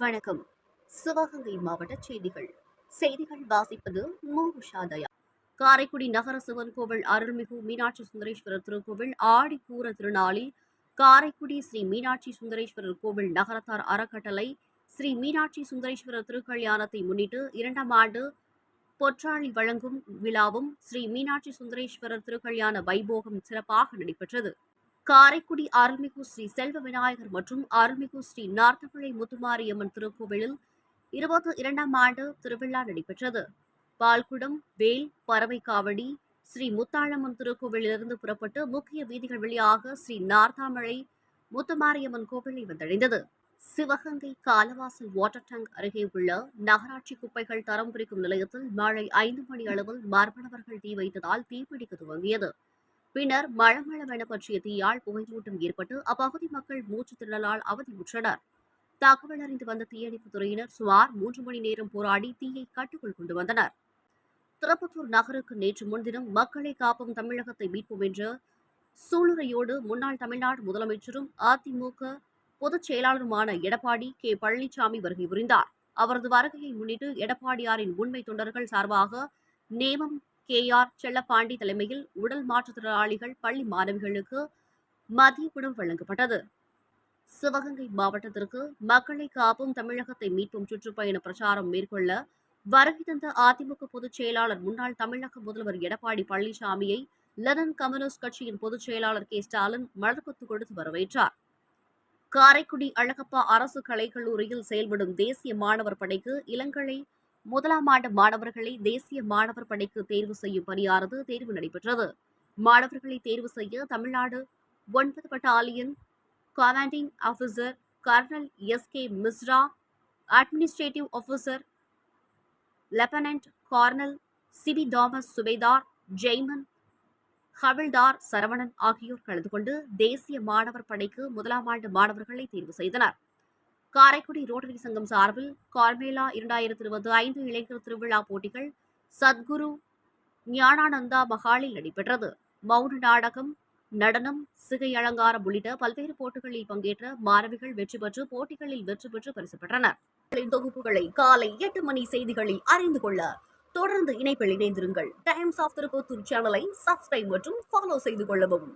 வணக்கம். சிவகங்கை மாவட்ட செய்திகள். செய்திகள் வாசிப்பது மூஷாதயா காரைக்குடி நகர சிவன் கோவில் அருள்மிகு மீனாட்சி சுந்தரேஸ்வரர் திருக்கோவில் ஆடிப்பூர திருநாளில் காரைக்குடி ஸ்ரீ மீனாட்சி சுந்தரேஸ்வரர் கோவில் நகரத்தார் அறக்கட்டளை ஸ்ரீ மீனாட்சி சுந்தரேஸ்வரர் திருக்கல்யாணத்தை முன்னிட்டு இரண்டாம் ஆண்டு பொற்றாளி வழங்கும் விழாவும் ஸ்ரீ மீனாட்சி சுந்தரேஸ்வரர் திருக்கல்யாண வைபோகம் சிறப்பாக நடைபெற்றது. காரைக்குடி அருள்மிகு ஸ்ரீ செல்வ விநாயகர் மற்றும் அருள்மிகு ஸ்ரீ நார்த்தப்பிழை முத்துமாரியம்மன் திருக்கோவிலில் இருபத்தி இரண்டாம் ஆண்டு திருவிழா நடைபெற்றது. பால்குடம் வேல் பறவை காவடி ஸ்ரீ முத்தாளம்மன் திருக்கோவிலிருந்து புறப்பட்டு முக்கிய வீதிகள் வழியாக ஸ்ரீ நார்த்தாமலை முத்துமாரியம்மன் கோவிலை வந்தடைந்தது. சிவகங்கை காலவாசல் வாட்டர் டேங்க் அருகே உள்ள நகராட்சி குப்பைகள் தரம் பிரிக்கும் நிலையத்தில் மாலை ஐந்து மணி அளவில் மர்மணவர்கள் தீ வைத்ததால் தீப்பிடிக்க துவங்கியது. பின்னர் மழமளவென பற்றிய தீயால் புகைமூட்டம் ஏற்பட்டு அப்பகுதி மக்கள் மூச்சு திணறலால் அவதியுற்றனர். தகவல் அறிந்து வந்த தீயணைப்புத் துறையினர் சுமார் மூன்று மணி நேரம் போராடி தீயை கட்டுக்குள் கொண்டு வந்தனர். திருப்பத்தூர் நகருக்கு நேற்று முன்தினம் மக்களை காப்போம் தமிழகத்தை மீட்போம் என்ற சூளுரையோடு முன்னாள் தமிழ்நாடு முதலமைச்சரும் அதிமுக பொதுச் செயலாளருமான எடப்பாடி கே. பழனிசாமி வருகை புரிந்தார். அவரது வருகையை முன்னிட்டு எடப்பாடியாரின் உண்மை தொண்டர்கள் சார்பாக நேமம் கே. ஆர். செல்லப்பாண்டி தலைமையில் உடல் மாற்றுத்திறனாளிகள் பள்ளி மாணவிகளுக்கு மதிய உணவு வழங்கப்பட்டது. சிவகங்கை மாவட்டத்திற்கு மக்களை காப்பும் தமிழகத்தை மீட்பும் சுற்றுப்பயண பிரச்சாரம் மேற்கொள்ள வருகை தந்த அதிமுக பொதுச் செயலாளர் முன்னாள் தமிழக முதல்வர் எடப்பாடி பழனிசாமியை லெனன் கம்யூனிஸ்ட் கட்சியின் பொதுச் செயலாளர் கே. ஸ்டாலின் மலர்கொத்து கொடுத்து வரவேற்றார். காரைக்குடி அழகப்பா அரசு கலைக்கல்லூரியில் செயல்படும் தேசிய மாணவர் படைக்கு இளங்கலை முதலாம் ஆண்டு மாணவர்களை தேசிய மாணவர் படைக்கு தேர்வு செய்யும் பணியானது தேர்வு நடைபெற்றது. மாணவர்களை தேர்வு செய்ய தமிழ்நாடு ஒன்பது battalion commanding officer colonel S K Mishra administrative officer lieutenant colonel C P Thomas subedar Jaiman havildar Saravanan ஆகியோர் கலந்து கொண்டு தேசிய மாணவர் படைக்கு முதலாம் ஆண்டு மாணவர்களை தேர்வு செய்தனர். காரைக்குடி ரோட்டரி சங்கம் சார்பில் கார்மேலா இரண்டாயிரத்தி இருபத்தி ஐந்து இளைஞர் திருவிழா போட்டிகள் சத்குரு ஞானானந்தா மகாலில் நடைபெற்றது. மௌன நாடகம் நடனம் சிகை அலங்காரம் உள்ளிட்ட பல்வேறு போட்டிகளில் பங்கேற்ற மாணவிகள் வெற்றி பெற்று போட்டிகளில் வெற்றி பெற்று பரிசு பெற்றனர். தொகுப்புகளை காலை எட்டு மணி செய்திகளில் அறிந்து கொள்ள தொடர்ந்து இணைப்பில் இணைந்திருங்கள். டைம்ஸ் ஆஃப் திருப்பத்தூர் சேனலை சப்ஸ்கிரைப் மற்றும் ஃபாலோ செய்து கொள்ளவும்.